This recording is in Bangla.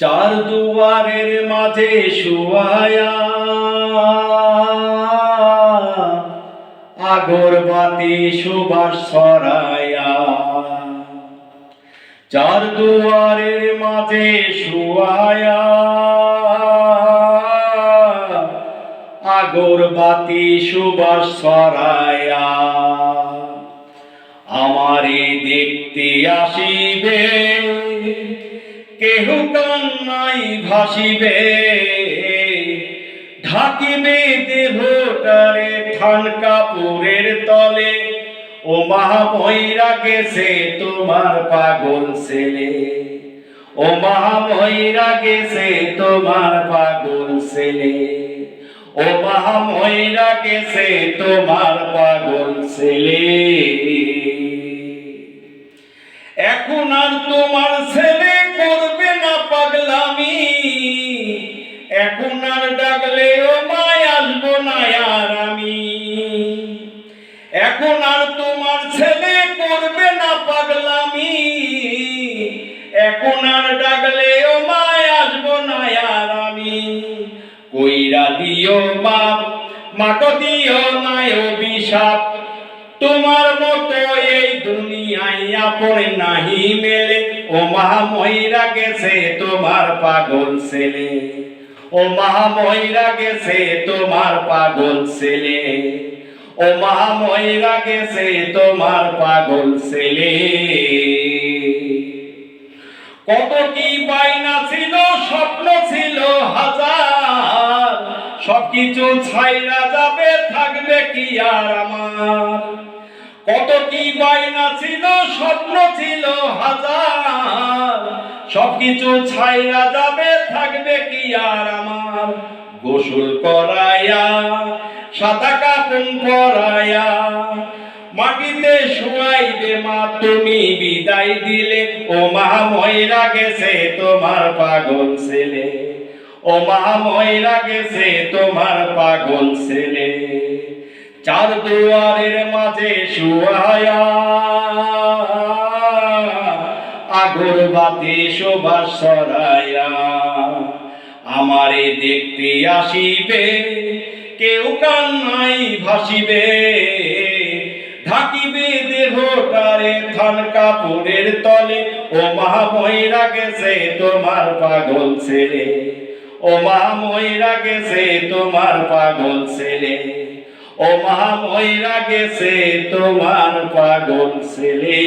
চার দুয়ারের মাঝে শুয়ায়া। আগরবাতি সুবাস ছড়ায়া। চার দুয়ারের মাঝে শুয়ায়া। আগরবাতি সুবাস ছড়ায়া। আমারে দেখতে আসিবে। কেহ কান্নাই ভাসিবে, ঢাকিবে দেহটারে থান কাপুরের তলে। ও মহাময়রা গেছে তোমার পাগল ছেলে। ও মহাময়রা গেছে তোমার পাগল ছেলে। ও মহাময়রা গেছে তোমার পাগল ছেলে। আমি। এখন আর তোমার ছেলে করবে না পাগলামি। এখন আর ডাকলে ও মায় আসব না আর আমি। কইরা দিও বাপ মাকে দিও নাই অভিশাপ। তোমার মতো এই দুনিয়ায় আপন নাহি মেলে। ও মহাময়রা গেছে তোমার পাগল ছেলে। ও মহাময়রা গেছে তোমার পাগল ছেলে। ও মহাময়রা গেছে তোমার পাগল ছেলে। কত কি বাইনা ছিল, স্বপ্ন ছিল হাজার। সবকিছু ছাইরা যাবে, থাকবে কি আর আমার? কত কি বাইনা ছিল, স্বপ্ন ছিল হাজার। সবকিছু ছাইরা যাবে, থাকবে কি আর আমার? গোসল করায়া সাদা কাপন পরায়া মাটিতে শুয়াইবে মা, তুমি বিদায় দিলে। ও মা, ময়রা গেছে তোমার পাগল ছেলে। ও মা, ময়রা গেছে তোমার পাগল ছেলে। চার দুয়ারের মাঝে শুয়ায়া আগরবাতি শোভা সরায়া আমারে দেখতে আসিবে, কেউ কান্নাই ভাসিবে। ঢাকিবে দেহটারে থান কাপড়ের তলে, ও মহাময়রা গেছে তোমার পাগল ছেলে। ও মহাময়রা গেছে তোমার পাগল ছেলে। ও মহাময়রা গেছে তোমার পাগল ছেলে।